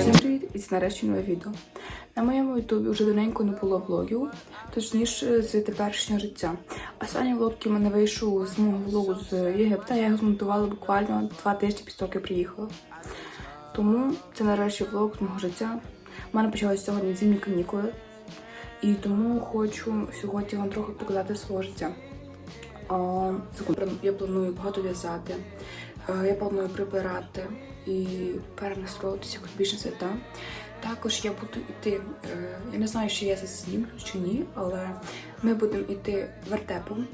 Всім привіт! І це нарешті нове відео. На моєму ютубі вже давненько не було влогів, точніше з теперішнього життя. Останній влог, який в мене вийшов з мого влогу з Єгипта, я його змонтувала буквально два тижні після того, як я приїхала. Тому це нарешті влог з мого життя. У мене почалися сьогодні зимні канікули, і тому хочу сьогодні вам трохи показати свого життя. Я планую багато в'язати, е, я планую прибирати і перенастроїтися як більше свята. Також я буду йти, е, я не знаю, чи я це знімлю чи ні, але ми будемо йти вертепом.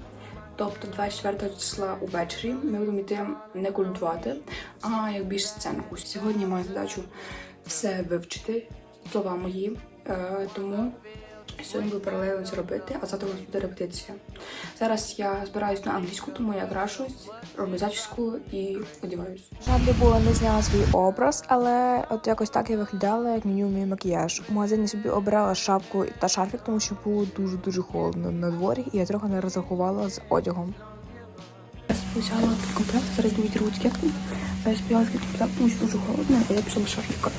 Тобто 24 числа увечері ми будемо йти не культувати, а як більш сцену. Сьогодні маю задачу все вивчити, слова мої, е, тому Сьогодні буду паралельно це робити, а завтра у нас буде репетиція. Зараз я збираюсь на англійську, тому я крашусь, роблю зачіску і одягаюсь. Жаль, було не зняла свій образ, але от якось так я виглядала, як мені мій макіяж. У магазині собі обирала шапку та шарфік, тому що було дуже дуже холодно на дворі, і я трохи не розрахувала з одягом. Я взяла тут комплект, зараз відірву кепку. Я співала комплект, тому що дуже холодно, і я пішла шарфіка.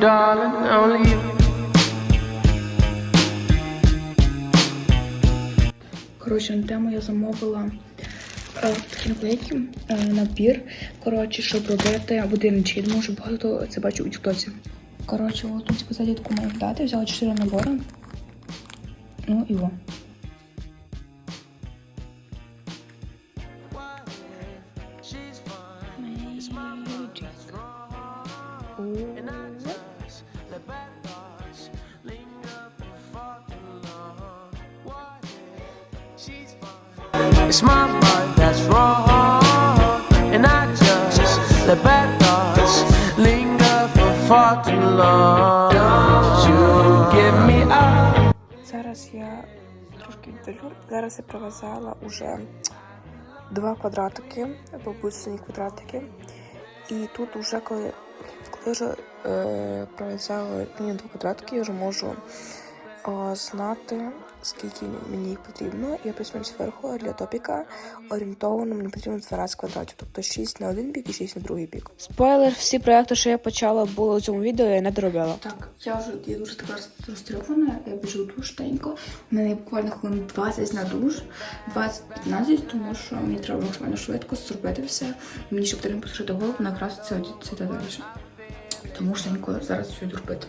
Darling, only you. Коротше, на тему я замовила е, такі наклейки, е, набір, коротше, щоб робити будиночки. Я думаю, що багато це бачив у тіктоці. Коротше, от тут сказати, таку маю дати, взяла 4 набори. Ну і во. Far too long. You give me up. Зараз я трошки віддалю. Зараз я пров'язала уже два квадратики, або бусині квадратики. І тут уже коли, коли вже е, пров'язала два квадратики, я вже можу знати, скільки мені їх потрібно. Я присунув зверху для топіка орієнтовано мені потрібно 12 квадратів, тобто 6 на один бік і 6 на другий бік. Спойлер, всі проекти, що я почала, були у цьому відео, я не доробила. Так, я вже я дуже така розтривана, я біжу душ тенько. У мене буквально хвилин 20 на душ, 20-15, тому що мені треба максимально швидко зробити все. Мені ще потрібно посушити голову, накраситися, одітися та далі. Тому швидко зараз все робити.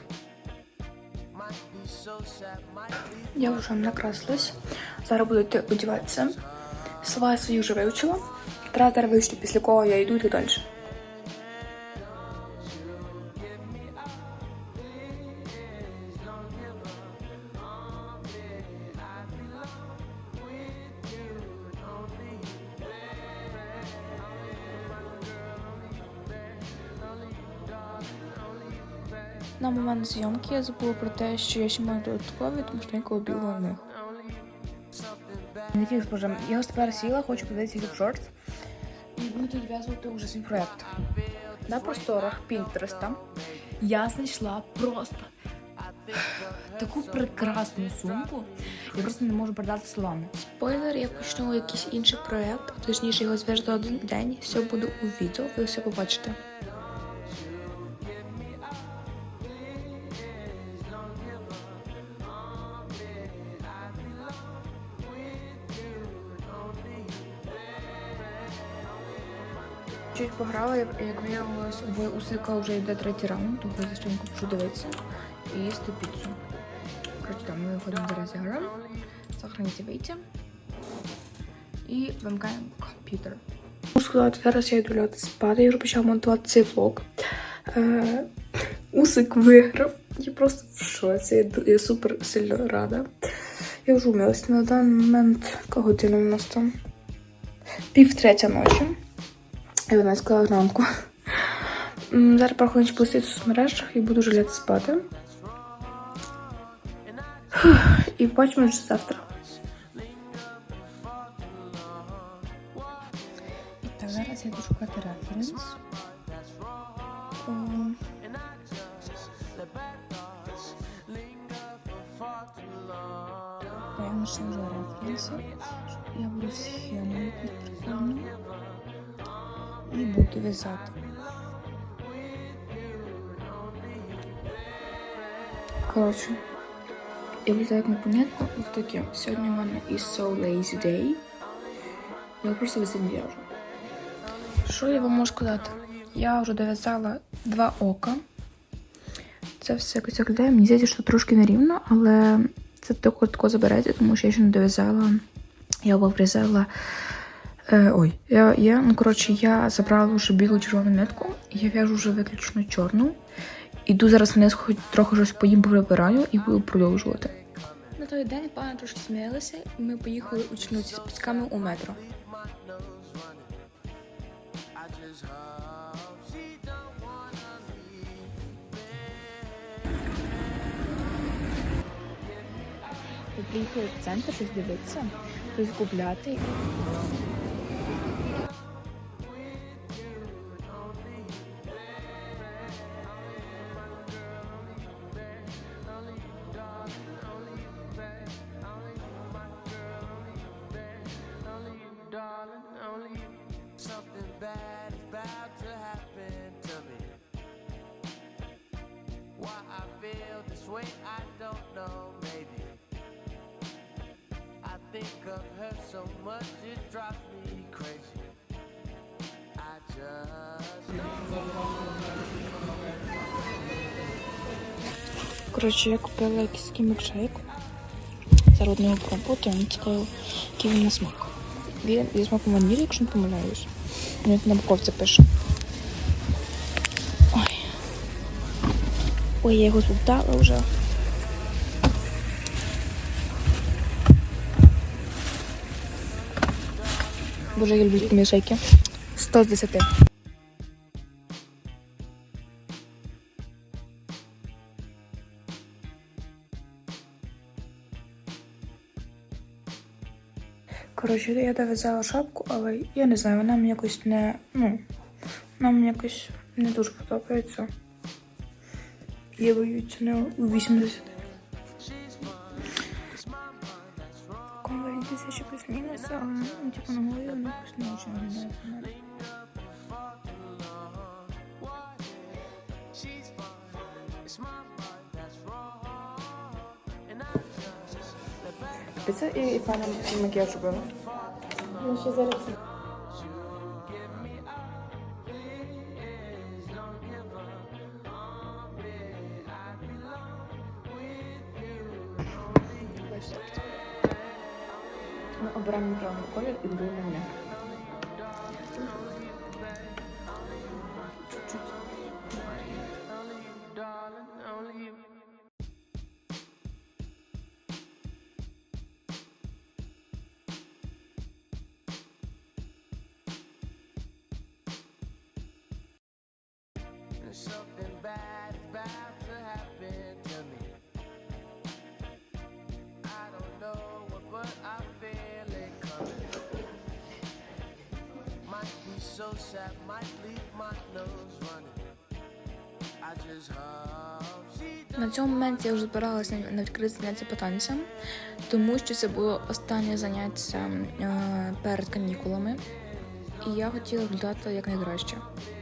Я вже накрасилась. Зараз буду йти одягатися. Слова свої вже вивчила. Зараз вивчити, після кого я йду так далі. Зйомки я забула про те, що я ще маю додаткові, тому що обігла в них. Не фікс, боже, я ось тепер сіла, хочу подивитися YouTube Shorts і буду відв'язувати вже свій проєкт. На просторах Пінтереста я знайшла просто таку прекрасну сумку. Я просто не можу передати словами. Спойлер, я почну якийсь інший проєкт, точніше його зв'яжу за один день. Все буде у відео, ви все побачите. Чуть пограла, як виявилось, у Усика вже йде третій раунд, того я частенько пишу дивитися і їсти піцу. Коротше, там ми виходимо зараз граємо, сохраните вийти і вимкаємо комп'ютер. Можу сказати, зараз я йду лягати спати, я вже почала монтувати цей влог. Е, Усик виграв. Я просто в шоці, я, супер сильно рада. Я вже вмилась на даний момент. Яка година у нас там? Пів третя ночі. І вона сказала ранку. Зараз хвилин пустити в соцмережах і буду вже лягати спати. І побачимо вже завтра. І так, зараз я буду шукати референс. Знайшла вже референси. Я беру схему прикольну і буду в'язати. Коротше, я вважаю, як непонятно, ось таке. Сьогодні в мене is so lazy day. Я просто весь день в'яжу. Що я вам можу сказати? Я вже дов'язала два ока. Це все якось виглядає. Мені здається, що трошки нерівно, але це тако тако забереться, тому що я ще не дов'язала. Я обрізала. Е, ой, я, я, ну коротше, я забрала вже білу червону нитку, я в'яжу вже виключно чорну. Іду зараз вниз, хоч трохи щось поїм прибираю і буду продовжувати. На той день пана трошки сміялися, і ми поїхали учнуться з батьками у метро. Ми приїхали в центр щось дивитися, щось купляти. This way, I don't know, maybe. I think of her so much, it drives me crazy. I just Коротше, я купила якийсь такий мікшейк. Зараз одного пробувати, він цікаво, який він на смак. Він зі смаком ванілі, якщо не помиляюсь. Він на упаковці пише. Ой, я його збудала вже. Боже, я люблю мішейки. 100 з 10. Коротше, я дов'язала шапку, але я не знаю, вона мені якось не. Ну, вона мені якось не дуже подобається. Я боюся не у 80. Конваль тисячі плюс-мінус, а ну, типу, на голові вона якось не дуже виглядає. Це і, і файна макіяж робила. Ну, ще зараз. Обираємо неправильний колір і будуємо мене. Чуть-чуть. So sad, might leave my nose running. I just hope she На цьому моменті я вже збиралася на- відкрите заняття по танцям, тому що це було останнє заняття е, перед канікулами, і я хотіла виглядати якнайкраще. darling,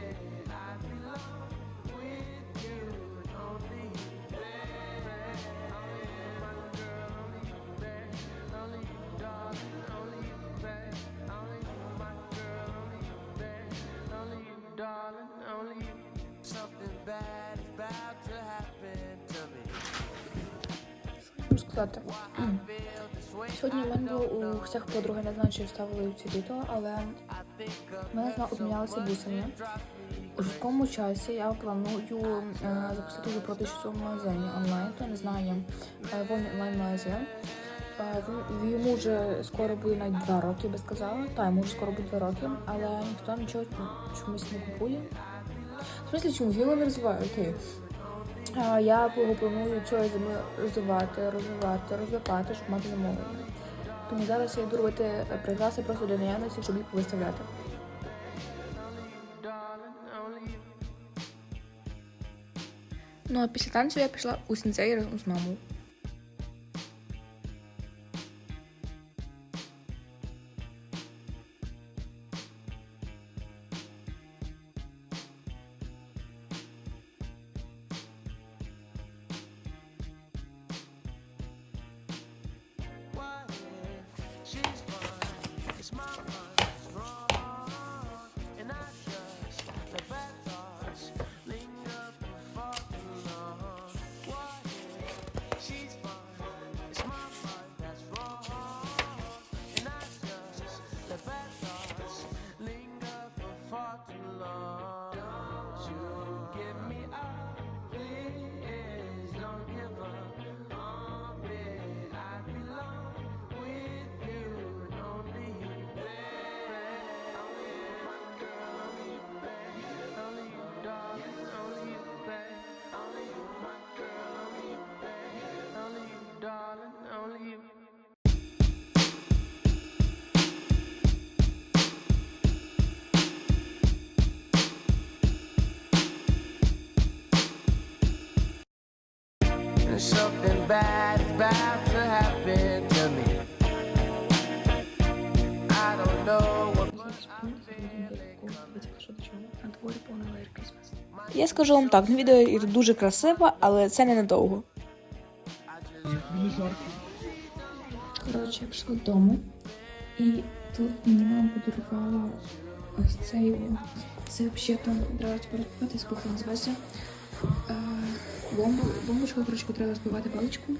В мене у всіх подруги, не знаю, чи вставили ці відео, але в мене з вами обмінялися бусини. У швидкому часі я планую е, запустити вже продаж в магазині онлайн, то не знаю, е, вони онлайн-магазин. Е, Йому вже скоро буде навіть два роки, я би сказала. Та, йому вже скоро буде два роки, але ніхто нічого чомусь не купує. В смысле, чому його не розвиває? Окей. Я планую зими розвивати, розвивати, розвивати, щоб мати замовлення. Тому зараз я йду робити е, прикраси просто для наявності, щоб їх виставляти. Ну а після танцю я пішла у сенсей разом з мамою. Something bad is bound to happen to me. I don't know what. Я скажу вам так, на відео дуже красиво, але це ненадовго. Коротше, я прийшла додому, і тут мені мама подарувала ось цей. Це взагалі треба передбати, скільки називається. Е, Бомбу, бомбочку, коротше, треба збивати паличку.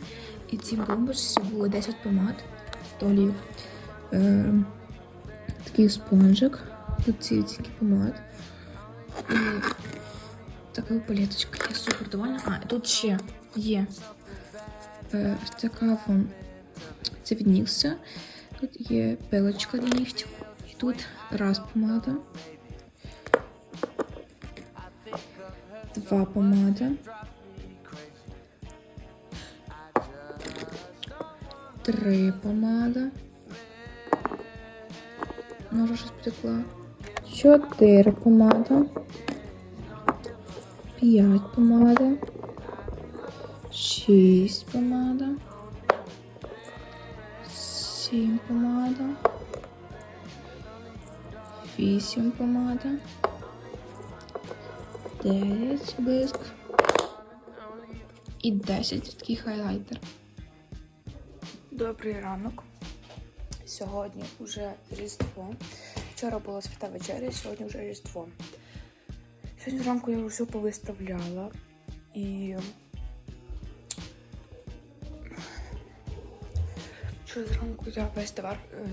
І ці бомбочці було 10 помад. Толі е, такий спонжик. Тут ці такі помад. І така палеточка. Я супер довольна. А, тут ще є е, така вон це від Нікса. Тут є пилочка для нігтів. І тут раз помада. Два помада. Три помада. Вже щось потекла. Чотири помада. П'ять помада. Шість помада. Сім помада. Вісім помада. Дев'ять блиск. І десять такий хайлайтер. Добрий ранок. Сьогодні вже Різдво. Вчора була свята вечеря, сьогодні вже Різдво. Сьогодні зранку я все повиставляла і Вчора зранку я весь товар. Е,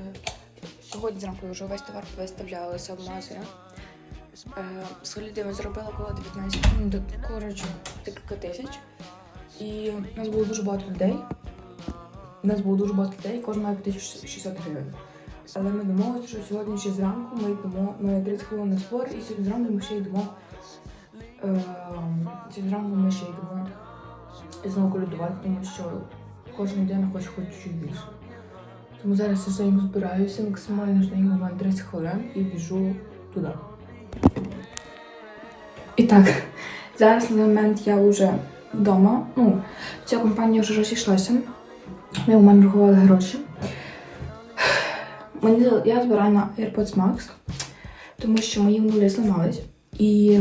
сьогодні зранку я вже весь товар виставлялася в магазин. Е, Соліди ми зробила коло 19, ну, коротше, декілька тисяч. І у нас було дуже багато людей. У нас було дуже багато людей, кожен має 1600 гривень. Але ми домовилися, що сьогодні ще зранку ми йдемо на 30 хвилин на збор, і сьогодні зранку ми ще йдемо. Е, сьогодні зранку ми ще йдемо знову колядувати, тому що кожна людина хоче хоч чуть більше. Тому зараз я своїм збираюся максимально ж на їх 30 хвилин і біжу туди. І так, зараз на момент я вже вдома. Ну, ця компанія вже розійшлася. Ми у мене рахували гроші. Мені я збираю на AirPods Max, тому що мої нулі зламались. І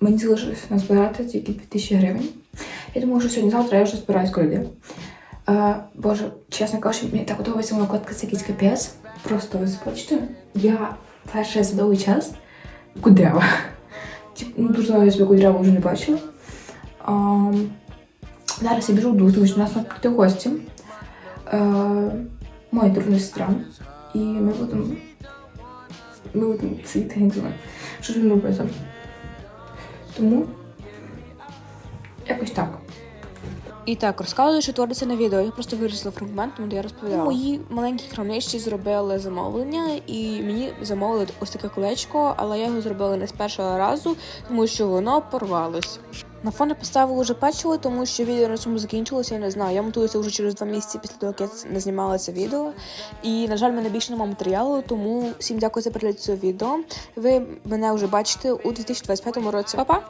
мені залишилося назбирати тільки 2000 гривень. Я думаю, що сьогодні-завтра я вже збираюсь коли. Е, Боже, чесно кажучи, мені так подобається моя це якийсь капець. Просто ви бачите, я перший за довгий час кудрява. Ну, дуже давно я себе кудряву вже не бачила. А, зараз я біжу в тому що у нас мають прийти гості. Е, моя дружна сестра. І ми будемо. Ми будемо сидіти, не знаю. Що ж він робити? Тому якось так. І так, розказую, що твориться на відео. Я просто вирізала фрагмент, тому я розповідала. Мої маленькі крамничці зробили замовлення, і мені замовили ось таке колечко, але я його зробила не з першого разу, тому що воно порвалось. На фон я поставила вже печиво, тому що відео на цьому закінчилося, я не знаю. Я монтуюся вже через два місяці після того, як я не знімала це відео. І, на жаль, в мене більше немає матеріалу, тому всім дякую за перегляд цього відео. Ви мене вже бачите у 2025 році. Па-па!